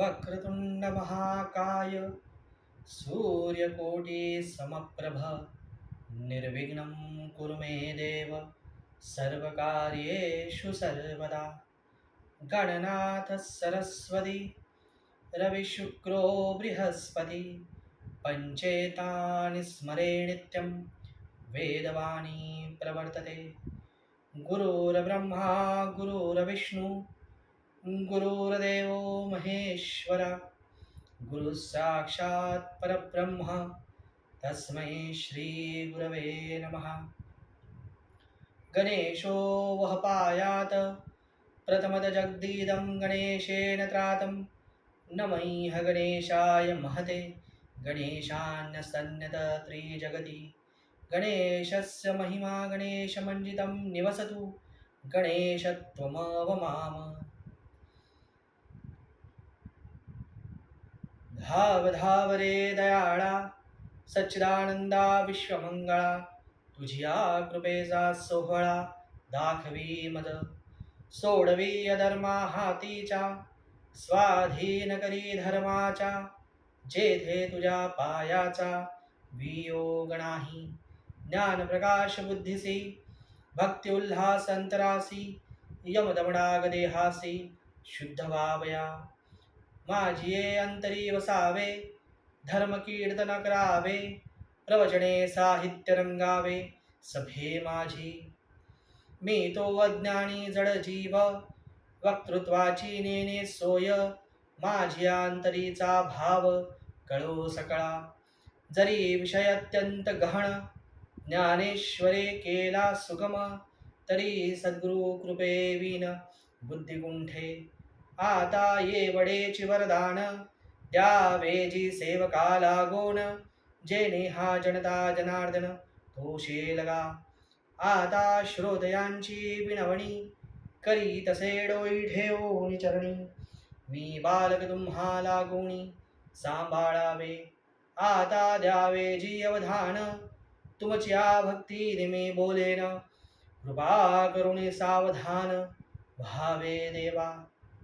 वक्रतुंड महाकाय सूर्यकोटी समप्रभ निर्विघ्नं कुरु मे देव सर्वकार्येषु सर्वदा। गणनाथ सरस्वती रविशुक्रो बृहस्पति पञ्चेतानि स्मरे नित्यं वेदवाणी प्रवर्तते। गुरुर्ब्रह्मा गुरुर्विष्णु गुरुर्देव महेश्वर। गुरु साक्षात परब्रह्म। तस्मै श्रीगुरवे नमः। गणेशो वः पायात्। प्रथमतजग्दीदं गणेशेन त्रातं। नमैह गणेशाय महते। गणेशान्यसन्न्यत त्रिजगति। गणेशस्य महिमा गणेशमञ्जितं निवसतु। गणेशत्वमवमाम। धाव धाव रे दयाळा सच्चिदानंदा विश्वमंगळा तुझिया कृपेचा सोहळा दाखवी मद. सोडवी अधर्मा हातीच्या स्वाधीन करी धर्माच्या जेथे तुझ्या पायाचा वियोग नाही. ज्ञान प्रकाश बुद्धिसी भक्ती उल्हास अंतरासी माझिये अंतरी वसावे धर्म कीर्तन करावे प्रवचने साहित्य रंगावे सभे माझी मी तो अज्ञानी जड जीव वक्तृत्वाची नेने सोय माझी अंतरीचा भाव कळो सकळा. जरी विषय अत्यंत गहन ज्ञानेश्वरे केला सुगम तरी सद्गुरु कृपे विन बुद्धिकुंठे आता ये वडेची वरदान द्यावे सेवका लागोन जे हा जनता जनार्दन तोषे लगा. आता श्रोतयांची विनवणी करी तसे डोई ठेवून चरणी. मी बालक तुम्हा लागोणी सांभाळावे आता द्यावे जी अवधान. तुमच्या भक्तीने मी बोलेन कृपा करुणी सावधान भावे देवा.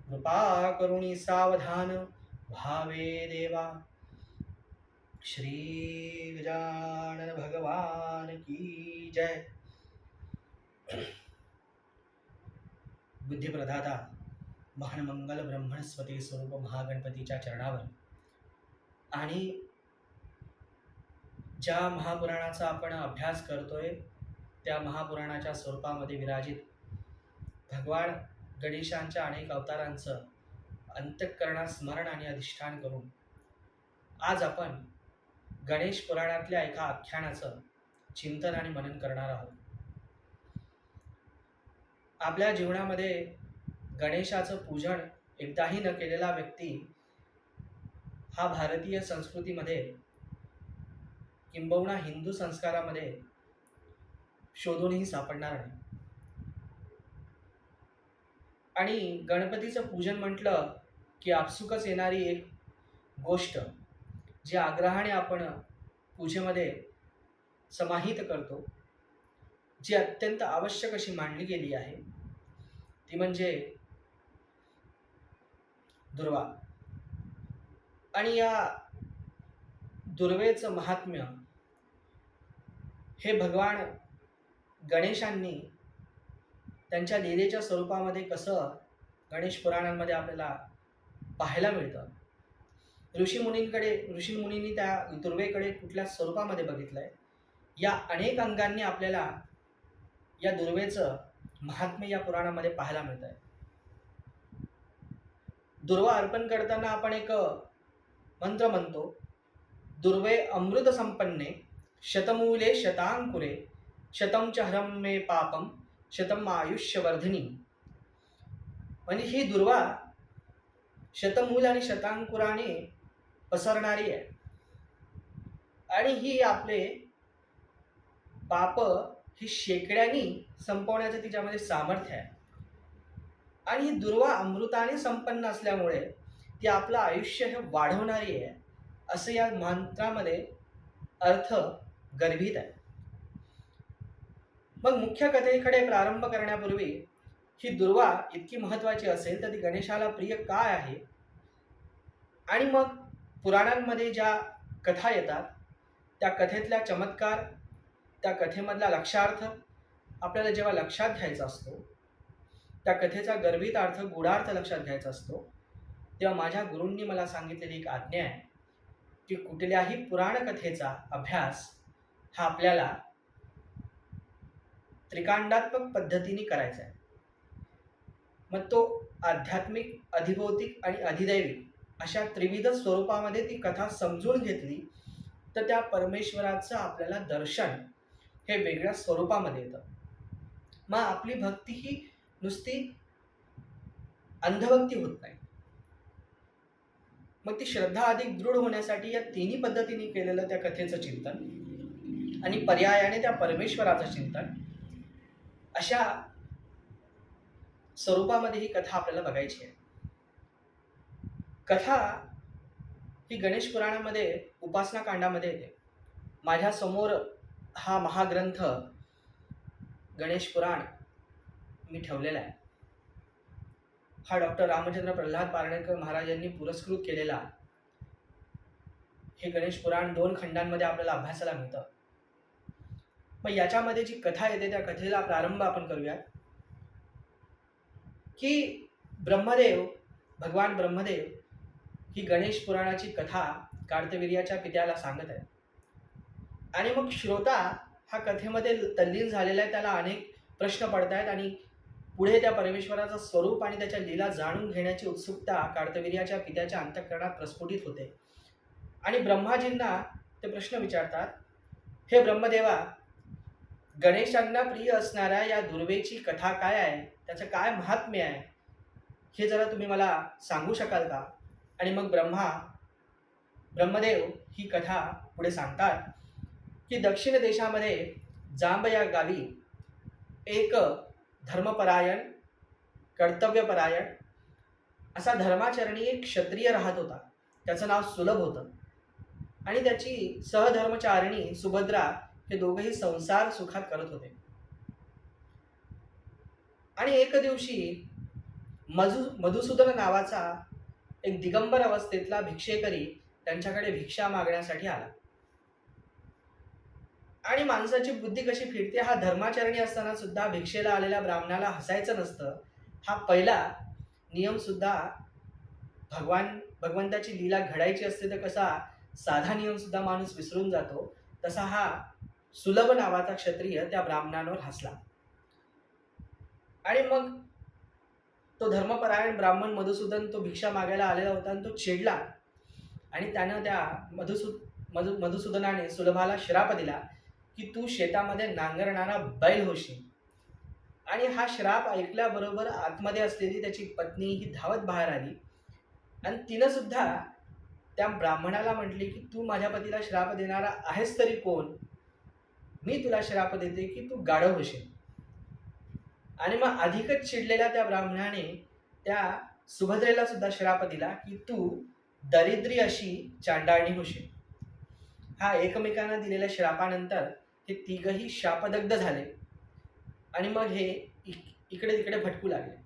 कृपा करुणी सावधान भावे देवा। श्री गजानन भगवान की जय। बुद्धिप्रदाता महानमंगल ब्रह्मणस्पती स्वरूप महागणपतीच्या चरणावर आणि ज्या महापुराणाचा आपण अभ्यास करतोय त्या महापुराणाच्या स्वरूपामध्ये विराजित भगवान गणेशांच्या अनेक अवतारांचं अंत्यकरणात स्मरण आणि अधिष्ठान करून आज आपण गणेश पुराणातल्या एका आख्यानाचं चिंतन आणि मनन करणार आहोत. आपल्या जीवनामध्ये गणेशाचं पूजन एकदाही न केलेला व्यक्ती हा भारतीय संस्कृतीमध्ये किंबहुना हिंदू संस्कारामध्ये शोधूनही सापडणार नाही. आणि गणपतीचं पूजन म्हटलं की आपसुकच येणारी एक गोष्ट जी आग्रहाने आपण पूजेमध्ये समाहित करतो जी अत्यंत आवश्यक अशी मांडली गेली आहे. ती म्हणजे दुर्वा. आणि या दुर्वेचं महात्म्य हे भगवान गणेशांनी त्यांच्या लिलेच्या स्वरूपामध्ये कसं गणेश पुराणांमध्ये आपल्याला पाहायला मिळतं? ऋषीमुनींकडे ऋषीमुनींनी त्या दुर्वेकडे कुठल्या स्वरूपामध्ये बघितलं आहे या अनेक अंगांनी आपल्याला या दुर्वेचं महात्म्य या पुराणामध्ये पाहायला मिळत आहे दुर्वा अर्पण करताना आपण एक मंत्र म्हणतो दुर्वे अमृत संपन्ने शतमूले शतांकुरे शतम चहरम मे पापम शतम आयुष्यवर्धिनी म्हणजे ही दुर्वा शतमूल आणि शतांकुराने पसरणारी आहे. आणि ही आपले पाप ही शेकड्यांनी संपवण्याचं तिच्यामध्ये सामर्थ्य आहे. आणि ही दुर्वा अमृताने संपन्न असल्यामुळे ती आपलं आयुष्य हे वाढवणारी आहे असं या मंत्रामध्ये अर्थ गर्भित आहे. मग मुख्य कथेकडे प्रारंभ करण्यापूर्वी ही दुर्वा इतकी महत्वाची असेल तर ती गणेशाला प्रिय काय आहे? आणि मग पुराणांमध्ये ज्या कथा येतात त्या कथेतल्या चमत्कार त्या कथेमधला लक्षार्थ आपल्याला जेव्हा लक्षात घ्यायचा असतो त्या कथेचा गर्भित अर्थ गूढार्थ लक्षात घ्यायचा असतो तेव्हा माझ्या गुरूंनी मला सांगितलेली एक आज्ञा आहे की कुठल्याही पुराणकथेचा अभ्यास हा आपल्याला त्रिकांडात्मक पद्धतीने करायचा आहे. मग तो आध्यात्मिक अधिभौतिक आणि अधिदैविक अशा त्रिविध स्वरूपामध्ये ती कथा समजून घेतली तर त्या परमेश्वराचं आपल्याला दर्शन हे वेगळ्या स्वरूपामध्ये येतं. मग आपली भक्ती ही नुसती अंधभक्ती होत नाही. मग ती श्रद्धा अधिक दृढ होण्यासाठी या तिन्ही पद्धतीने केलेलं त्या कथेचं चिंतन आणि पर्यायाने त्या परमेश्वराचं चिंतन अशा स्वरूपामध्ये ही कथा आपल्याला बघायची आहे. कथा ही गणेश पुराणामध्ये उपासना कांडामध्ये येते. माझ्यासमोर हा महाग्रंथ गणेश पुराण मी ठेवलेला आहे. हा डॉक्टर रामचंद्र प्रल्हाद पारणेकर महाराजांनी पुरस्कृत केलेला हे गणेश पुराण दोन खंडांमध्ये आपल्याला अभ्यासाला मिळतं. मग याच्यामध्ये जी कथा येते त्या कथेला प्रारंभ आपण करूया की ब्रह्मदेव भगवान ब्रह्मदेव ही गणेश पुराणाची कथा कार्तवीर्याच्या पित्याला सांगत आहे आणि मग श्रोता हा कथेमध्ये तल्लीन झालेला आहे त्याला अनेक प्रश्न पडत आहेत आणि पुढे त्या परमेश्वराचं स्वरूप आणि त्याच्या लीला जाणून घेण्याची उत्सुकता कार्तवीर्याच्या पित्याच्या अंतःकरणात प्रस्फुटित होते. आणि ब्रह्माजींना ते प्रश्न विचारतात हे ब्रह्मदेवा गणेशांना प्रिय असणाऱ्या या दुर्वेची कथा काय आहे? त्याचं काय महात्म्य आहे? हे जरा तुम्ही मला सांगू शकाल का? आणि मग ब्रह्मा ब्रह्मदेव ही कथा पुढे सांगतात. की दक्षिण देशामध्ये जांब या गावी एक धर्मपरायण कर्तव्यपरायण असा धर्माचरणी एक क्षत्रिय राहत होता. त्याचं नाव सुलभ होतं. आणि त्याची सहधर्मचारिणी सुभद्रा हे दोघेही संसार सुखात करत होते. आणि एक दिवशी मधु मधुसूदन नावाचा एक दिगंबर अवस्थेतला भिक्षेकरी त्यांच्याकडे भिक्षा मागण्यासाठी आला. आणि माणसाची बुद्धी कशी फिरते हा धर्माचरणी असताना सुद्धा भिक्षेला आलेल्या ब्राह्मणाला हसायचं नसतं. हा पहिला नियम सुद्धा भगवान भगवंताची लीला घडायची असते तर कसा साधा नियम सुद्धा माणूस विसरून जातो. तसा हा सुलभ नावाचा क्षत्रिय त्या ब्राह्मणांवर हसला. आणि मग तो धर्मपरायण ब्राह्मण मधुसूदन तो भिक्षा मागायला आलेला होता आणि तो चिडला आणि त्यानं त्या मधुसू मधु मधुसूदनाने सुलभाला श्राप दिला की तू शेतामध्ये नांगरणारा बैल होशील. आणि हा श्राप ऐकल्याबरोबर आतमध्ये असलेली त्याची पत्नी ही धावत बाहेर आली. आणि तिनं सुद्धा त्या ब्राह्मणाला म्हटली की तू माझ्या पतीला श्राप देणारा आहेस तरी कोण? मी तुला श्राप देते की तू गाढव होशील. आणि मग अधिकच चिडलेल्या त्या ब्राह्मणाने त्या सुभद्रेला सुद्धा श्राप दिला की तू दरिद्री अशी चांडाळणी होशील. हा एकमेकांना दिलेल्या श्रापानंतर हे तिघही शापदग्ध झाले. आणि मग हे इकडे तिकडे भटकू लागले.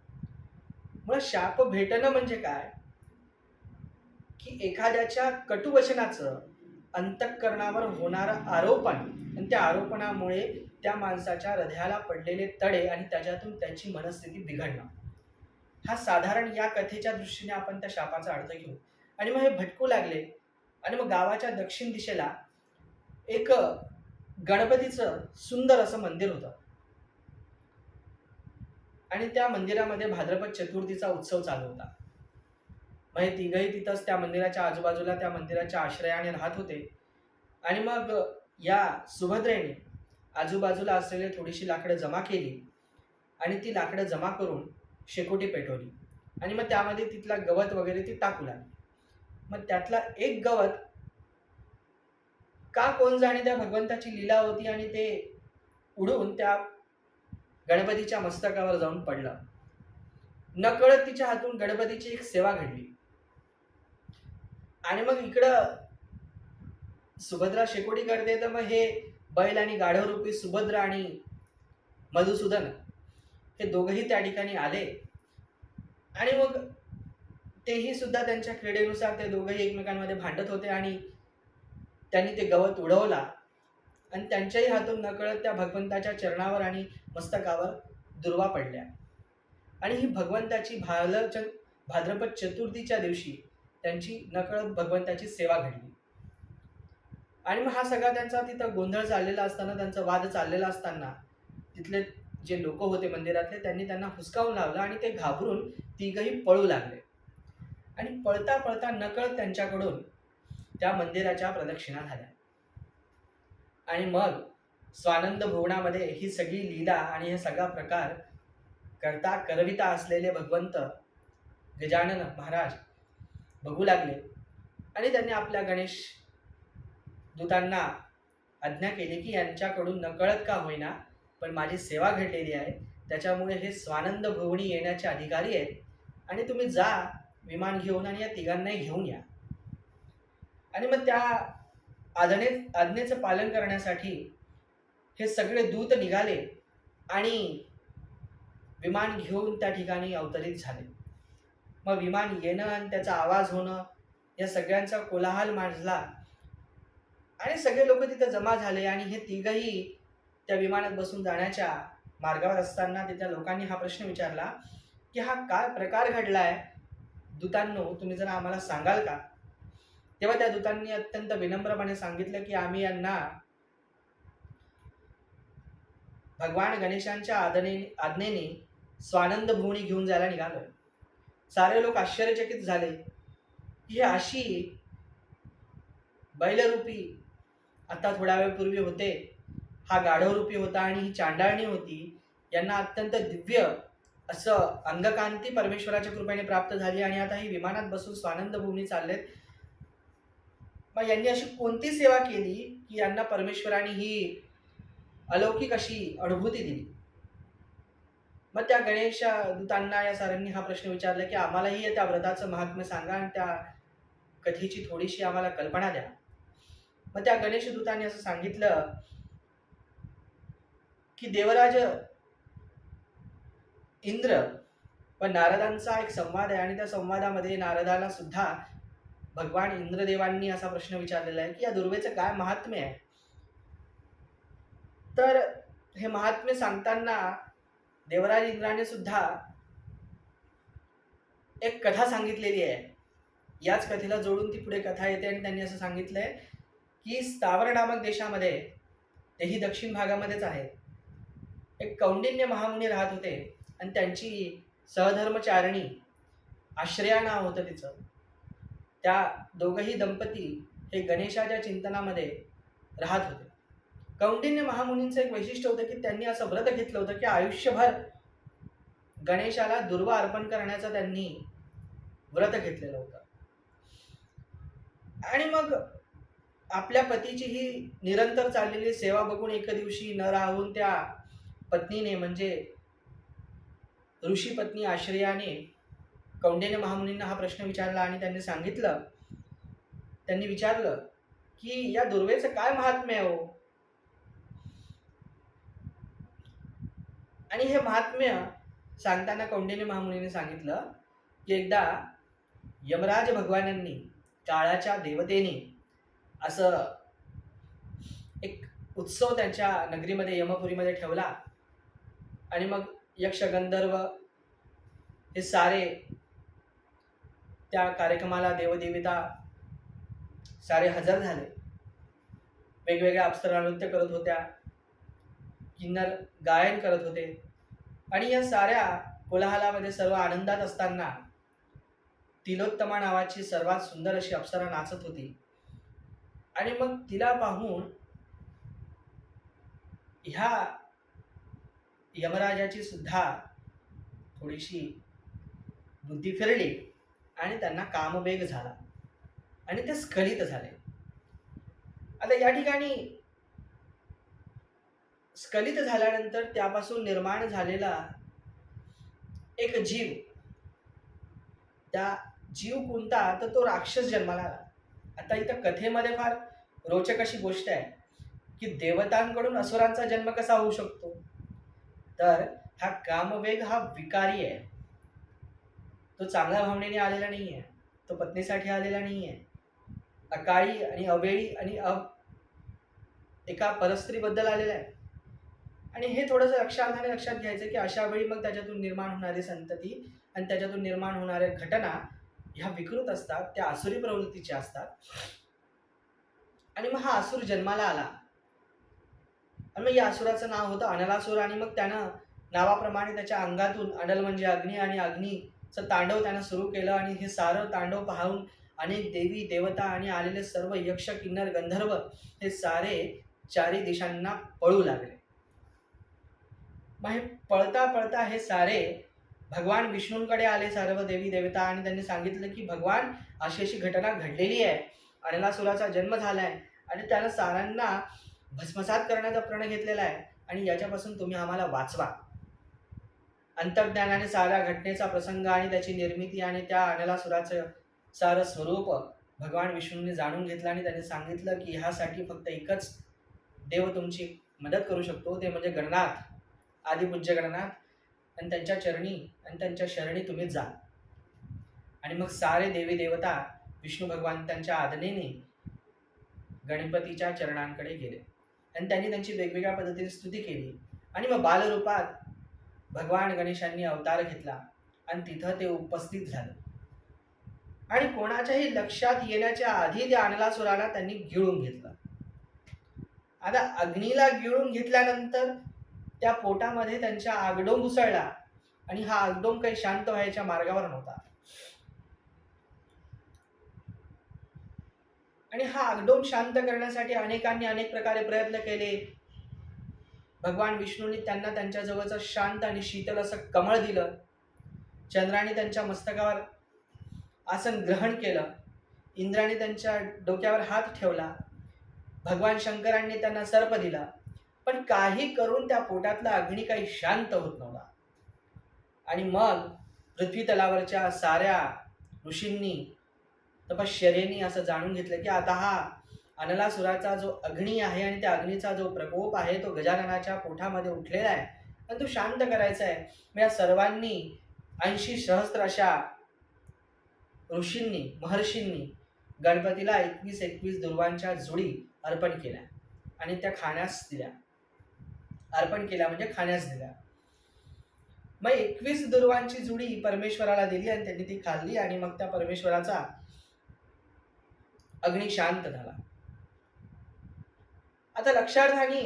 मग शाप भेटणं म्हणजे काय? की एखाद्याच्या कटुवचनाचं अंतःकरणावर होणारं आरोपण आणि त्या आरोपणामुळे त्या माणसाच्या हृदयाला पडलेले तडे आणि त्याच्यातून त्याची मनस्थिती बिघडणं. हा साधारण या कथेच्या दृष्टीने आपण त्या शापाचा अर्थ घेऊ. आणि मग हे भटकू लागले. आणि मग गावाच्या दक्षिण दिशेला एक गणपतीचं सुंदर असं मंदिर होतं. आणि त्या मंदिरामध्ये भाद्रपद चतुर्थीचा उत्सव चालू होता. मग हे तिघही तिथंच त्या मंदिराच्या आजूबाजूला त्या मंदिराच्या आश्रयाने राहत होते. आणि मग या सुभद्रेने आजूबाजूला असलेली थोडीशी लाकडं जमा केली आणि ती लाकडं जमा करून शेकोटी पेटवली. आणि मग त्यामध्ये तिथला गवत वगैरे ती टाकू लागली. मग त्यातला एक गवत का कोण जाणे त्या भगवंताची लीला होती आणि ते उडून त्या गणपतीच्या मस्तकावर जाऊन पडलं. नकळत तिच्या हातून गणपतीची एक सेवा घडली. आणि मग इकडं सुभद्रा शेकोटी करते तर मग हे बैल आणि गाढवरूपी सुभद्रा आणि मधुसूदन हे दोघंही त्या ठिकाणी आले. आणि मग तेही सुद्धा त्यांच्या क्रीडेनुसार ते दोघंही एकमेकांमध्ये भांडत होते आणि त्यांनी ते गवत उडवला. आणि त्यांच्याही हातून नकळत त्या भगवंताच्या चरणावर आणि मस्तकावर दुर्वा पडल्या. आणि ही भगवंताची भालचंद भाद्रपद चतुर्थीच्या दिवशी त्यांची नकळत भगवंताची सेवा घडली. आणि मग हा सगळा त्यांचा तिथं गोंधळ चाललेला असताना त्यांचा वाद चाललेला असताना तिथले जे लोक होते मंदिरातले त्यांनी त्यांना हुसकावून लावलं आणि ते घाबरून तिघही पळू लागले. आणि पळता पळता नकळत त्यांच्याकडून त्या मंदिराच्या प्रदक्षिणा झाल्या. आणि मग स्वानंद भुवनामध्ये ही सगळी लीला आणि हे सगळा प्रकार करता करविता असलेले भगवंत गजानन महाराज बघू लागले. आणि त्यांनी आपल्या गणेश दूतांना आज्ञा केली की यांच्याकडून नकळत का होईना पण माझी सेवा घडलेली आहे. त्याच्यामुळे हे स्वानंद भुवनी येण्याचे अधिकारी आहेत. आणि तुम्ही जा विमान घेऊन आणि या तिघांनाही घेऊन या. आणि मग त्या आज्ञे आज्ञेचं पालन करण्यासाठी हे सगळे दूत निघाले आणि विमान घेऊन त्या ठिकाणी अवतरित झाले. मग विमान येणं आणि त्याचा आवाज होणं या सगळ्यांचा कोलाहल माजला. आणि सगळे लोक तिथे जमा झाले आणि हे तिघही त्या विमानात बसून जाण्याच्या मार्गावर असताना तिथल्या लोकांनी हा प्रश्न विचारला की हा काय प्रकार घडलाय? दूतांनो तुम्ही जरा आम्हाला सांगाल का? तेव्हा त्या दूतांनी अत्यंत विनम्रपणे सांगितलं की आम्ही यांना भगवान गणेशांच्या आदने आज्ञेने स्वानंद भुवनी घेऊन जायला निघालो. सारे लोक आश्चर्यचकित झाले. ही अशी बैलरूपी आता थोड्या वेळपूर्वी होते. हा गाढवरूपी होता आणि ही चांडाळणी होती. यांना अत्यंत दिव्य असं अंगकांती परमेश्वराच्या कृपेने प्राप्त झाली आणि आता ही विमानात बसून स्वानंद भूमी चाललेत. मग यांनी अशी कोणती सेवा केली की यांना परमेश्वराने ही अलौकिक अशी अनुभूती दिली? मग त्या गणेश दूतांना या सारांनी हा प्रश्न विचारला की आम्हालाही त्या व्रताचं महात्म्य सांगा आणि त्या कथेची थोडीशी आम्हाला कल्पना द्या. मग त्या गणेश दूतांनी असं सांगितलं की देवराज इंद्र व नारदांचा एक संवाद आहे आणि त्या संवादामध्ये नारदाला सुद्धा भगवान इंद्रदेवांनी असा प्रश्न विचारलेला आहे की या दुर्वेचं काय महात्म्य आहे? तर हे महात्म्य सांगताना देवराज इंद्राने सुद्धा एक कथा सांगितलेली आहे. याच कथेला जोडून ती पुढे कथा येते आणि त्यांनी असं सांगितलंय की स्थावर नामक देशामध्ये तेही दक्षिण भागामध्येच आहे एक कौंडिन्य महामुनी राहत होते आणि त्यांची सहधर्मचारिणी आश्रया नाव होतं तिचं. त्या दोघही दंपती हे गणेशाच्या चिंतनामध्ये राहत होते. कौंडिन्य महामुनींचं एक वैशिष्ट्य होतं की त्यांनी असं व्रत घेतलं होतं की आयुष्यभर गणेशाला दुर्वा अर्पण करण्याचं त्यांनी व्रत घेतलेलं होतं. आणि मग आपल्या पतीची ही निरंतर चाललेली सेवा बघून एका दिवशी न राहून त्या पत्नीने म्हणजे ऋषी पत्नी आश्रयाने कौंडिन्य महामुनींना हा प्रश्न विचारला आणि त्यांनी सांगितलं त्यांनी विचारलं की या दुर्वेचं काय महात्म्य आहे हो? आणि हे महात्म्य सांगताना कौंडिन्य महामुनीने सांगितलं की एकदा यमराज भगवानांनी काळाच्या देवतेने असं एक उत्सव त्यांच्या नगरीमध्ये यमपुरीमध्ये ठेवला. आणि मग यक्ष गंधर्व हे सारे त्या कार्यक्रमाला देवदेविता सारे हजर झाले. वेगवेगळ्या अप्सरा नृत्य करत होत्या. किन्नर गायन करत होते. आणि या साऱ्या कोलाहलामध्ये सर्व आनंदात असताना तिलोत्तमा नावाची सर्वात सुंदर अशी अप्सरा नाचत होती. आणि मग तिला पाहून ह्या यमराजाची सुद्धा थोडीशी बुद्धी फिरली आणि त्यांना कामवेग झाला. आणि ते स्खलित झाले. आता या ठिकाणी स्खलित झाल्यानंतर त्यापासून निर्माण झालेला एक जीव त्या जीव कोणता? तर तो राक्षस जन्माला आला. आता इथं कथेमध्ये फार रोचक अशी गोष्ट आहे की देवतांकडून असुरांचा जन्म कसा होऊ शकतो? तर हा कामवेग हा विकारी आहे. तो चांगल्या भावनेने आलेला नाही आहे तो पत्नीसाठी आलेला नाही आहे अकाळी आणि अवेळी आणि अ एका परस्त्रीबद्दल आलेला आहे. आणि हे थोडंसं लक्षार्थाने लक्षात घ्यायचं की अशा वेळी मग त्याच्यातून निर्माण होणारी संतती आणि त्याच्यातून निर्माण होणाऱ्या घटना ह्या विकृत असतात त्या आसुरी प्रवृत्तीच्या असतात. आणि मग हा असुर जन्माला आला. आणि मग या असुराचं नाव होतं अनलासूर आणि मग त्यानं नावाप्रमाणे त्याच्या अंगातून अनल म्हणजे अग्नी आणि अग्नीचं तांडव त्यानं सुरू केलं आणि हे सारं तांडव पाहून अनेक देवी देवता आणि आलेले सर्व यक्ष किन्नर गंधर्व हे सारे चारी दिशांना पळू लागले. मग हे पळता पळता हे सारे भगवान विष्णूंकडे आले सर्व देवी देवता आणि त्यांनी सांगितलं की भगवान अशी अशी घटना घडलेली आहे. अनलासुराचा जन्म झालाय. आणि त्याला सारांना भस्मसात करण्याचा प्रण घेतलेला आहे. आणि याच्यापासून तुम्ही आम्हाला वाचवा. अंतर्ज्ञानाने साऱ्या घटनेचा प्रसंग आणि त्याची निर्मिती आणि त्या अनलासुराचं सारं स्वरूप भगवान विष्णूंनी जाणून घेतलं आणि त्यांनी सांगितलं की ह्यासाठी फक्त एकच देव तुमची मदत करू शकतो. ते म्हणजे गणनाथ आदिपूज्य गणनाथ. आणि त्यांच्या चरणी आणि त्यांच्या शरणी तुम्ही जा. आणि मग सारे देवी देवता विष्णू भगवान त्यांच्या आदनेने गणपतीच्या चरणांकडे गेले. आणि त्यांनी त्यांची वेगवेगळ्या पद्धतीने स्तुती केली. आणि मग बालरूपात भगवान गणेशांनी अवतार घेतला आणि तिथं ते उपस्थित झालं. आणि कोणाच्याही लक्षात येण्याच्या आधी त्या अनलासुराला त्यांनी गिळून घेतलं. आता अग्नीला गिळून घेतल्यानंतर त्या पोटामध्ये त्यांच्या आगडोंब उसळला. आणि हा आगडोंब काही शांत व्हायच्या मार्गावर नव्हता. आणि हा आगडोंब शांत करण्यासाठी अनेकांनी अनेक प्रकारे प्रयत्न केले. भगवान विष्णूंनी त्यांना त्यांच्या जवळचं शांत आणि शीतल असं कमळ दिलं. चंद्राने त्यांच्या मस्तकावर आसन ग्रहण केलं. इंद्राने त्यांच्या डोक्यावर हात ठेवला. भगवान शंकरांनी त्यांना सर्प दिला. पण काही करून त्या पोटातला अग्नी काही शांत होत नव्हता. आणि मग पृथ्वी तलावरच्या साऱ्या ऋषींनी तपश्चर्येनी असं जाणून घेतलं की आता हा अनलासुराचा जो अग्नी आहे आणि त्या अग्नीचा जो प्रकोप आहे तो गजाननाच्या पोठामध्ये उठलेला आहे. आणि तो शांत करायचा आहे. मग या सर्वांनी ऐंशी सहस्त्र अशा ऋषींनी महर्षींनी गणपतीला एकवीस एकवीस दुर्वांच्या जुडी अर्पण केल्या आणि त्या खाण्यास दिल्या. अर्पण केल्या म्हणजे खाण्यास दिल्या. मग एकवीस दुर्वांची जुडी परमेश्वराला दिली आणि त्यांनी ती खाल्ली आणि मग त्या परमेश्वराचा अग्नी शांत झाला. आता लक्षार्थाने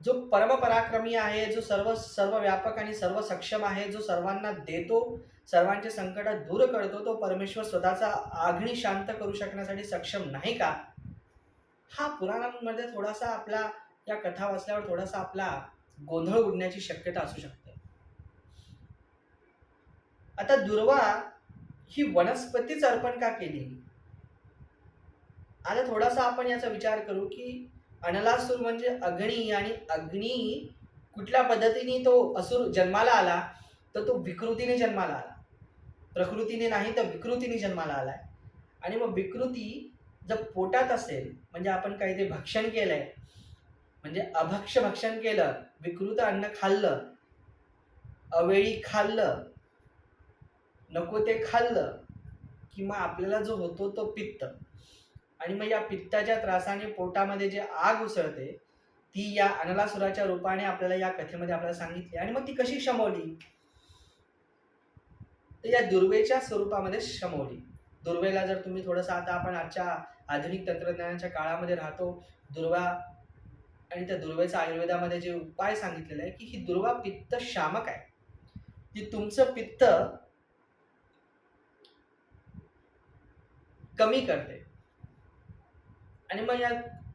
जो परमपराक्रमी आहे जो सर्व सर्व व्यापक आणि सर्व सक्षम आहे जो सर्वांना देतो सर्वांचे संकट दूर करतो तो परमेश्वर स्वतःचा आग्नी शांत करू शकण्यासाठी सक्षम नाही का? हा पुराणांमध्ये थोडासा आपला या कथा वाचल्यावर थोडासा आपला गोंधळ उडण्याची शक्यता असू शकते. आता दुर्वा ही वनस्पतीच अर्पण का केली? आता थोडासा आपण याचा विचार करू की अनलासूर म्हणजे अग्नी आणि अग्नी कुठल्या पद्धतीने तो असुर जन्माला आला तर तो विकृतीने जन्माला आला. प्रकृतीने नाही तर विकृतीने जन्माला आलाय. आणि मग विकृती जर पोटात असेल म्हणजे आपण काही ते भक्षण केलंय म्हणजे अभक्ष भक्षण केलं विकृत अन्न खाल्लं अवेळी खाल्लं नको ते खाल्लं की मग आपल्याला जो होतो तो पित्त. आणि मग या पित्ताच्या त्रासाने पोटामध्ये जे आग उसळते ती या अनलासुराच्या रूपाने आपल्याला या कथेमध्ये आपल्याला सांगितली. आणि मग ती कशी शमवली? तर या दुर्वेच्या स्वरूपामध्ये शमवली. दुर्वेला जर तुम्ही थोडंसं आता आपण आजच्या आधुनिक तंत्रज्ञानाच्या काळामध्ये राहतो दुर्वा आणि त्या दुर्वेचा आयुर्वेदामध्ये जे उपाय सांगितलेला आहे की ही दुर्वा पित्त शामक आहे. की तुमचं पित्त कमी करते. आणि मग या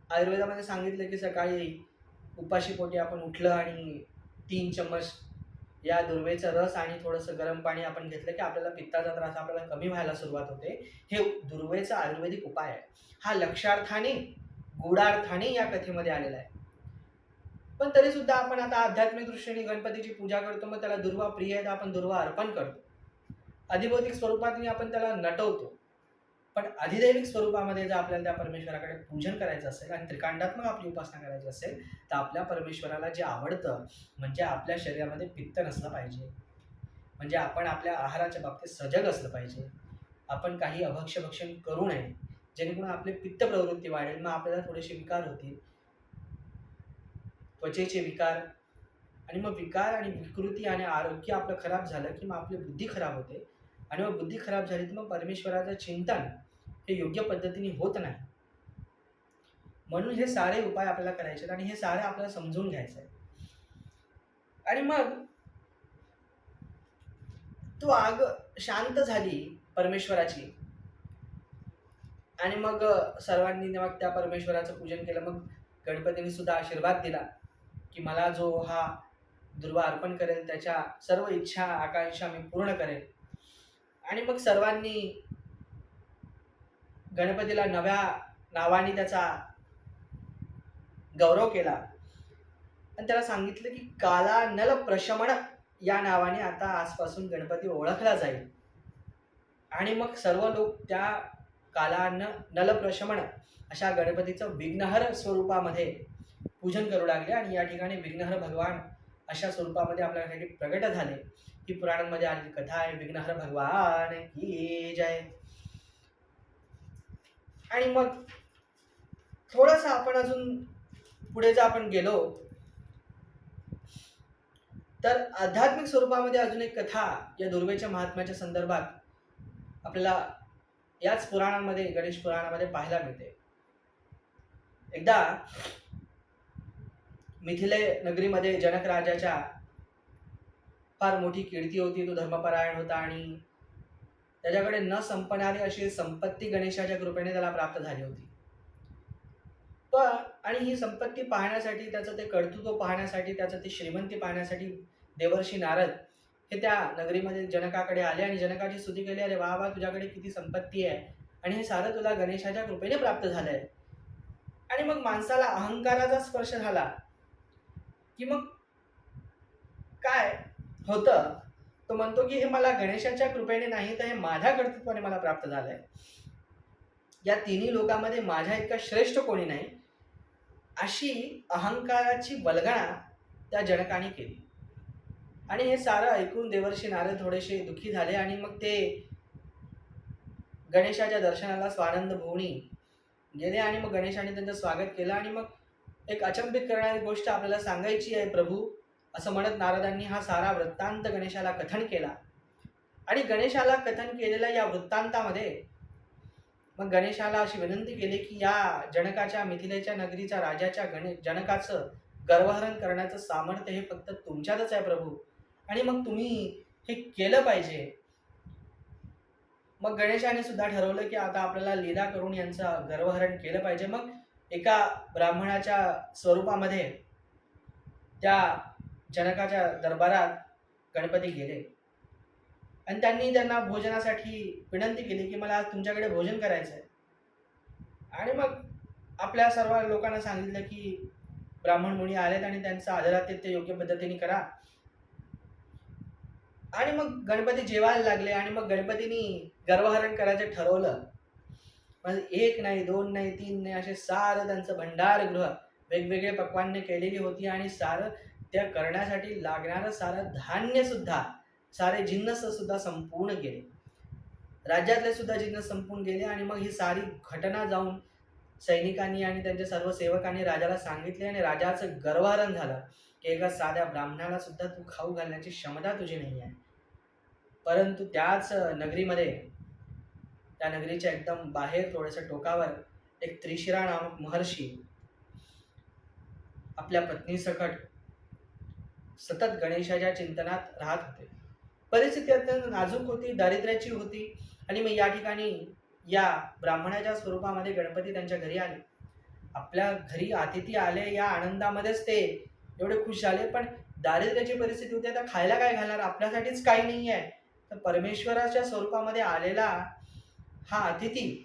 आयुर्वेदामध्ये सांगितलं की सकाळी उपाशी पोटी आपण उठलं आणि तीन चम्मच या दुर्वेचा रस आणि थोडंसं गरम पाणी आपण घेतलं की आपल्याला पित्ताचा त्रास आपल्याला कमी व्हायला सुरुवात होते. हे दुर्वेचा आयुर्वेदिक उपाय आहे. हा लक्षार्थाने गुडार्थाने या कथेमध्ये आलेला आहे. पण तरी सुद्धा आपण आता आध्यात्मिक दृष्टीने गणपतीची पूजा करतो मग त्याला दुर्वा प्रिय आहे तर आपण दुर्वा अर्पण करतो. अधिभौतिक स्वरूपातनी आपण त्याला नटवतो. पण अधिदैविक स्वरूपामध्ये जर आपल्याला त्या परमेश्वराकडे पूजन करायचं असेल आणि त्रिकांडात्मक आपली उपासना करायची असेल तर आपल्या परमेश्वराला जे आवडतं म्हणजे आपल्या शरीरामध्ये पित्त नसलं पाहिजे. म्हणजे आपण आपल्या आहाराच्या बाबतीत सजग असलं पाहिजे. आपण काही अभक्ष्य भक्षण करू नये जेणेकरून आपली पित्त प्रवृत्ती वाढेल मग आपल्याला थोडेसे विकार होतील. त्वचेचे विकार आणि मग विकार आणि विकृती आणि आरोग्य आपलं खराब झालं की मग आपली बुद्धी खराब होते. आणि मग बुद्धी खराब झाली तर मग परमेश्वराचं चिंतन हे योग्य पद्धतीने होत नाही. म्हणून हे सारे उपाय आपल्याला करायचे आहेत आणि हे सारे आपल्याला समजून घ्यायचं आहे आणि मग तू आग शांत झाली परमेश्वराची. आणि मग सर्वांनी मग त्या परमेश्वराचं पूजन केलं. मग गणपतीने सुद्धा आशीर्वाद दिला की मला जो हा दुर्वा अर्पण करेल त्याच्या सर्व इच्छा आकांक्षा मी पूर्ण करेल. आणि मग सर्वांनी गणपतीला नव्या नावाने त्याचा गौरव केला. आणि त्याला सांगितलं की काला नल प्रशमण या नावाने आता आजपासून गणपती ओळखला जाईल. आणि मग सर्व लोक त्या काला न नल अशा गणपतीचं विघ्नहर स्वरूपामध्ये पूजन करू लागले आणि या ठिकाणी विघ्नहर भगवान अशा स्वरूपामध्ये आपल्यासाठी प्रगट झाले. ही पुराणांमध्ये आलेली कथा आहे विघ्नहर भगवान की जय. आणि मग थोडंसं आपण अजून पुढे जर आपण गेलो तर आध्यात्मिक स्वरूपामध्ये अजून एक कथा या दुर्वेच्या महात्म्याच्या संदर्भात आपल्याला याच पुराणांमध्ये गणेश पुराणामध्ये पाहायला मिळते. एकदा मिथिले नगरीमध्ये जनक राजाच्या फार मोठी कीर्ती होती तो धर्मपरायण होता आणि त्याच्याकडे न संपणारी अशी संपत्ती गणेशाच्या कृपेने त्याला प्राप्त झाली होती. पण आणि ही संपत्ती पाहण्यासाठी त्याचं ते कर्तृत्व पाहण्यासाठी त्याचं ती श्रीमंती पाहण्यासाठी देवर्षी नारद हे त्या नगरीमध्ये जनकाकडे आले आणि जनकाची स्तुती केली अरे वा वा तुझ्याकडे किती संपत्ती आहे. आणि हे सारं तुला गणेशाच्या कृपेने प्राप्त झालंय आणि मग माणसाला अहंकाराचा स्पर्श झाला की मग काय होतं? तो म्हणतो की हे मला गणेशाच्या कृपेने नाही तर हे माझ्या कर्तृत्वाने मला प्राप्त झालंय. या तिन्ही लोकांमध्ये माझ्या इतका श्रेष्ठ कोणी नाही अशी अहंकाराची बलगणा त्या जनकाने केली. आणि हे सारं ऐकून देवर्षी नारद थोडेसे दुःखी झाले आणि मग ते गणेशाच्या दर्शनाला स्वानंद भोवणी गेले आणि मग गणेशाने त्यांचं स्वागत केलं आणि मग एक अचंबित करणारी गोष्ट आपल्याला सांगायची आहे प्रभू असं म्हणत नारदांनी हा सारा वृत्तांत गणेशाला कथन केला. आणि गणेशाला कथन केलेल्या या वृत्तांतामध्ये मग गणेशाला अशी विनंती केली की या जनकाच्या मिथिलेच्या नगरीच्या राजाच्या गणे जनकाचं गर्वहरण करण्याचं सामर्थ्य हे फक्त तुमच्यातच आहे प्रभू. आणि मग तुम्ही हे केलं पाहिजे. मग गणेशाने सुद्धा ठरवलं की आता आपल्याला लीला करून यांचं गर्वहरण केलं पाहिजे. मग एका ब्राह्मणाच्या स्वरूपामध्ये त्या जनकाच्या दरबारात गणपती गेले. आणि त्यांनी त्यांना भोजनासाठी विनंती केली की मला आज तुमच्याकडे भोजन करायचं आहे. आणि मग आपल्या सर्व लोकांना सांगितलं की ब्राह्मण मुनी आलेत आणि त्यांचं आदरातिथ्य योग्य पद्धतीने करा. आणि मग गणपती जेवायला लागले आणि मग गणपतीनी गर्भहरण करायचं ठरवलं. मग एक नाही दोन नाही तीन नाही असे सारं त्यांचं भंडारगृह वेगवेगळे पक्वांनी केलेली होती आणि सारं त्या करण्यासाठी लागणारं सारं धान्य सुद्धा सारे जिन्नस सुद्धा संपूर्ण गेले. राज्यातले सुद्धा जिन्नस संपून गेले आणि मग ही सारी घटना जाऊन सैनिकांनी आणि त्यांच्या सर्व सेवकांनी राजाला सांगितले आणि राजाचं गर्वारण झालं की एका साध्या ब्राह्मणाला सुद्धा तू खाऊ घालण्याची क्षमता तुझी नाही आहे. परंतु त्याच नगरीमध्ये त्या नगरीच्या एकदम बाहेर थोड्याशा टोकावर एक त्रिशिरा नामक महर्षी आपल्या पत्नीसकट सतत गणेशाच्या चिंतनात राहत होते. परिस्थिती अत्यंत नाजूक होती दारिद्र्याची होती आणि मग या ठिकाणी या ब्राह्मणाच्या स्वरूपामध्ये गणपती त्यांच्या घरी आले. आपल्या घरी अतिथी आले या आनंदामध्येच ते एवढे खुश झाले पण दारिद्र्याची परिस्थिती होती आता खायला काय घालणार? आपल्यासाठीच काही नाही आहे तर परमेश्वराच्या स्वरूपामध्ये आलेला हा अतिथी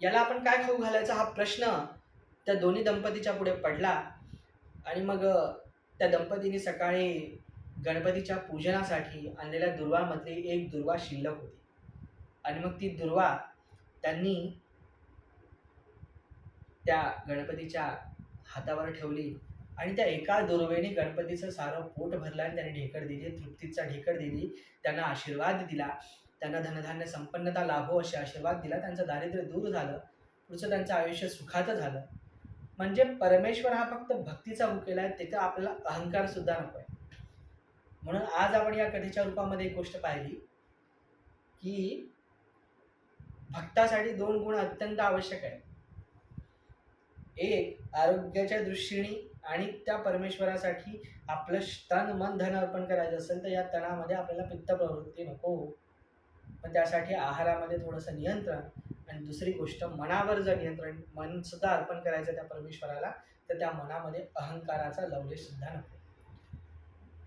याला आपण काय खाऊ घालायचा हा प्रश्न त्या दोन्ही दंपतीच्या पुढे पडला. आणि मग त्या दंपतीने सकाळी गणपतीच्या पूजनासाठी आणलेल्या दुर्वामधली एक दुर्वा शिल्लक होती. आणि मग ती दुर्वा त्यांनी त्या गणपतीच्या हातावर ठेवली आणि त्या एका दुर्वेने गणपतीचं सारं पोट भरलं आणि त्याने ढेकड दिली तृप्तीचा ढेकड दिली त्यांना आशीर्वाद दिला. त्यांना धनधान्य संपन्नता लाभो असे आशीर्वाद दिला. त्यांचं दारिद्र्य दूर झालं. पुढचं त्यांचं आयुष्य सुखाचं झालं. म्हणजे परमेश्वर हा फक्त भक्तीचा भुकेला आहे त्याचा आपल्याला अहंकार सुद्धा नको आहे म्हणून आज आपण या कथेच्या रूपामध्ये एक गोष्ट पाहिली की भक्तासाठी दोन गुण अत्यंत आवश्यक आहे एक आरोग्याच्या दृष्टीने आणि त्या परमेश्वरासाठी आपलं तन मन धन अर्पण करायचं असेल तर या तणामध्ये आपल्याला पित्त प्रवृत्ती नको. पण त्यासाठी आहारामध्ये थोडंसं नियंत्रण आणि दुसरी गोष्ट मनावर जर नियंत्रण मन सुद्धा अर्पण करायचं त्या परमेश्वराला तर त्या मनामध्ये अहंकाराचा लवलेश सुद्धा नको.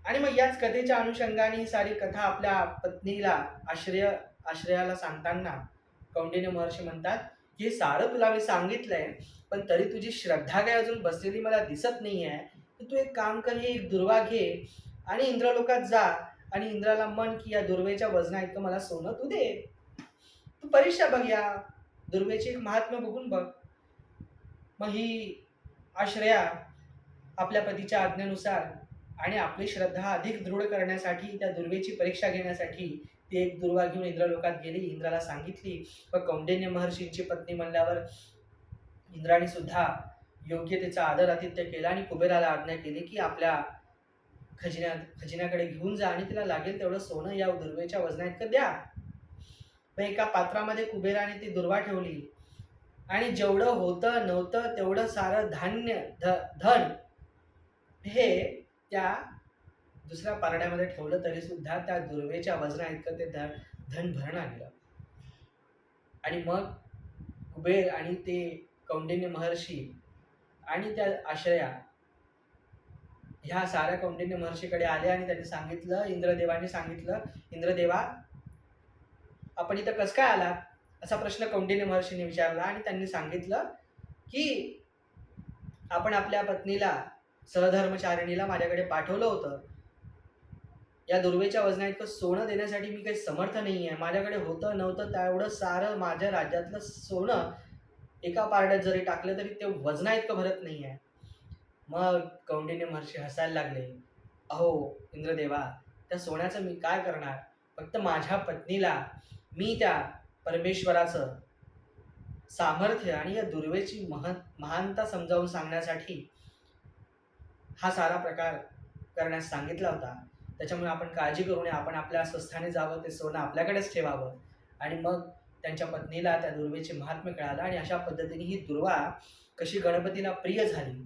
आणि मग याच कथेच्या अनुषंगाने ही सारी कथा आपल्या पत्नीला आश्रय आश्रयाला सांगताना कौंडिन्य महर्षी म्हणतात की हे सारं तुला मी सांगितलंय पण तरी तुझी श्रद्धा काय अजून बसलेली मला दिसत नाही आहे तर तू एक काम कर हे एक दुर्वा घे आणि इंद्रलोकात जा. आणि इंद्राला म्हण की या दुर्वेच्या वजना इतकं मला सोनं तू दे. तू परीक्षा बघ या. दुर्वेचे एक महात्म्य बघून बघ. मग ही आश्रया आपल्या पतीच्या आज्ञेनुसार आणि आपली श्रद्धा अधिक दृढ करण्यासाठी त्या दुर्वेची परीक्षा घेण्यासाठी ती एक दुर्वा घेऊन इंद्रलोकात गेली. इंद्राला सांगितली व कौंडिन्य महर्षींची पत्नी म्हणल्यावर इंद्राने सुद्धा योग्य त्याचा आदर आतिथ्य केला आणि कुबेराला आज्ञा केली की आपल्या खजिन्यात खजिन्याकडे घेऊन जा आणि तिला लागेल तेवढं सोनं या दुर्वेच्या वजनाइतकं द्या. मग एका पात्रामध्ये कुबेराने ती दुर्वा ठेवली. आणि जेवढं होतं नव्हतं तेवढं सारं धान्य ध धन हे त्या दुसऱ्या पारड्यामध्ये ठेवलं तरी सुद्धा त्या दुर्वेच्या वजना इतकं ते धन धन भरणं आलं आणि मग कुबेर आणि ते कौंडिन्य महर्षी आणि त्या आश्रया ह्या साऱ्या कौंडिन्य महर्षीकडे आले आणि त्यांनी सांगितलं इंद्रदेवाने सांगितलं इंद्रदेवा आपण इथं कसं काय आला असा प्रश्न कौंडिन्य महर्षीने विचारला आणि त्यांनी सांगितलं की आपण आपल्या पत्नीला सहधर्मचारिणीला माझ्याकडे पाठवलं होतं. या दुर्वेच्या वजना इतकं सोनं देण्यासाठी मी काही समर्थ नाही आहे माझ्याकडे होतं नव्हतं तेवढं सारं माझ्या राज्यातलं सोनं एका पारड्यात जरी टाकलं तरी ते वजना इतकं भरत नाही आहे मग कौंडिन्य महर्षी हसायला लागले. अहो इंद्रदेवा त्या सोन्याचं मी काय करणार? फक्त माझ्या पत्नीला मी त्या परमेश्वराचं सामर्थ्य आणि या दुर्वेची मह महानता समजावून सांगण्यासाठी हा सारा प्रकार करण्यास सांगितला होता. त्याच्यामुळे आपण काळजी करू नये आपण आपल्या स्वस्थाने जावं ते सोनं आपल्याकडेच ठेवावं. आणि मग त्यांच्या पत्नीला त्या दुर्वेचे महात्म्य कळालं आणि अशा पद्धतीने ही दुर्वा कशी गणपतीला प्रिय झाली.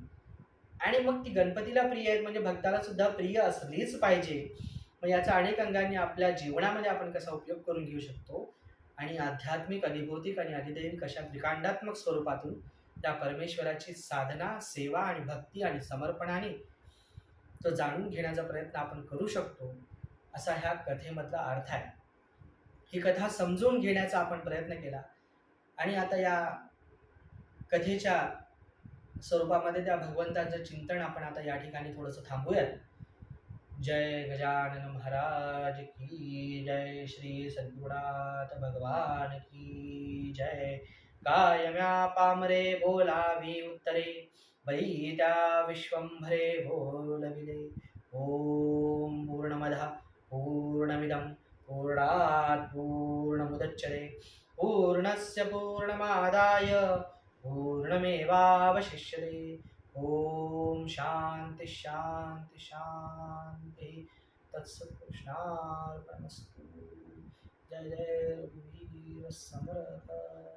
आणि मग ती गणपतीला प्रिय आहेत म्हणजे भक्ताला सुद्धा प्रिय असलीच पाहिजे. मग याचा अनेक अंगांनी आपल्या जीवनामध्ये आपण कसा उपयोग करून घेऊ शकतो? आणि आध्यात्मिक अधिभौतिक आणि अधिदैविक अशा त्रिकांडात्मक स्वरूपातून त्या परमेश्वराची साधना सेवा आणि भक्ती आणि समर्पणाने तो जाणून घेण्याचा प्रयत्न आपण करू शकतो असा ह्या कथेमधला अर्थ आहे. ही कथा समजून घेण्याचा आपण प्रयत्न केला. आणि आता या कथेच्या स्वरूपामध्ये त्या भगवंतांचं चिंतन आपण आता या ठिकाणी थोडंसं थांबूयात. जय गजानन महाराज की जय श्री सद्गुणात भगवान की जय. कायम्या पामरे बोलावी उत्तरे वैद्या विश्वंभरे बोलविले. ओम पूर्णमदः पूर्णमिदं पूर्णात् पूर्णमुदच्यते पूर्णस्य पूर्णमादाय पूर्णमेवावशिष्यते। ॐ शान्ति शान्ति शान्ति। तत्सत्कृष्णार्पणमस्तु जय जय रघुवीरसमरः